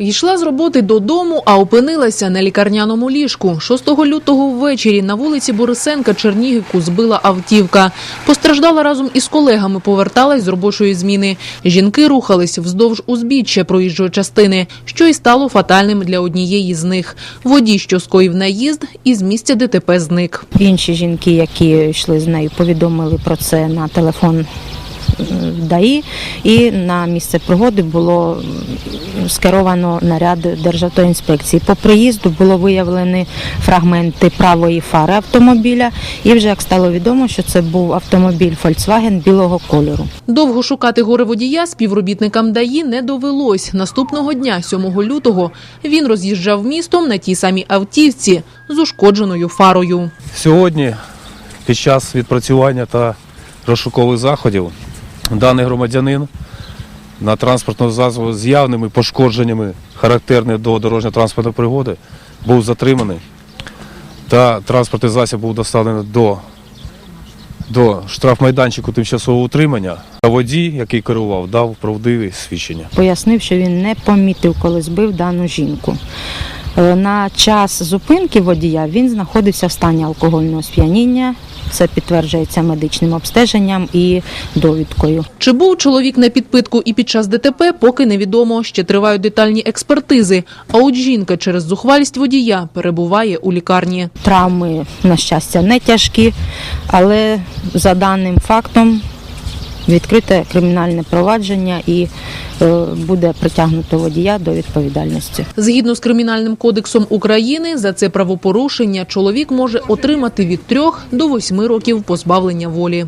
Йшла з роботи додому, а опинилася на лікарняному ліжку. 6 лютого ввечері на вулиці Борисенка Чернігівку збила автівка. Постраждала разом із колегами, поверталась з робочої зміни. Жінки рухались вздовж узбіччя проїжджої частини, що і стало фатальним для однієї з них. Водій, що скоїв наїзд, із місця ДТП зник. Інші жінки, які йшли з нею, повідомили про це на телефон ДАІ, і на місце пригоди було скеровано наряд Державтоінспекції. По приїзду було виявлені фрагменти правої фари автомобіля, і вже як стало відомо, що це був автомобіль Volkswagen білого кольору. Довго шукати горе водія співробітникам ДАІ не довелось. Наступного дня, 7 лютого, він роз'їжджав містом на тій самій автівці з ушкодженою фарою. Сьогодні, під час відпрацювання та розшукових заходів, даний громадянин на транспортному засобі з явними пошкодженнями, характерними до дорожньо-транспортної пригоди, був затриманий та транспортний засіб був доставлений до, до штрафмайданчику тимчасового утримання. А водій, який керував, дав правдиві свідчення. Пояснив, що він не помітив, коли збив дану жінку. Е, На час зупинки водія він знаходився в стані алкогольного сп'яніння. Це підтверджується медичним обстеженням і довідкою. Чи був чоловік на підпитку і під час ДТП, поки невідомо. Ще тривають детальні експертизи. А от жінка через зухвалість водія перебуває у лікарні. Травми, на щастя, не тяжкі, але за даним фактом відкрите кримінальне провадження і е, буде притягнуто водія до відповідальності. Згідно з кримінальним кодексом України, за це правопорушення чоловік може отримати від трьох до восьми років позбавлення волі.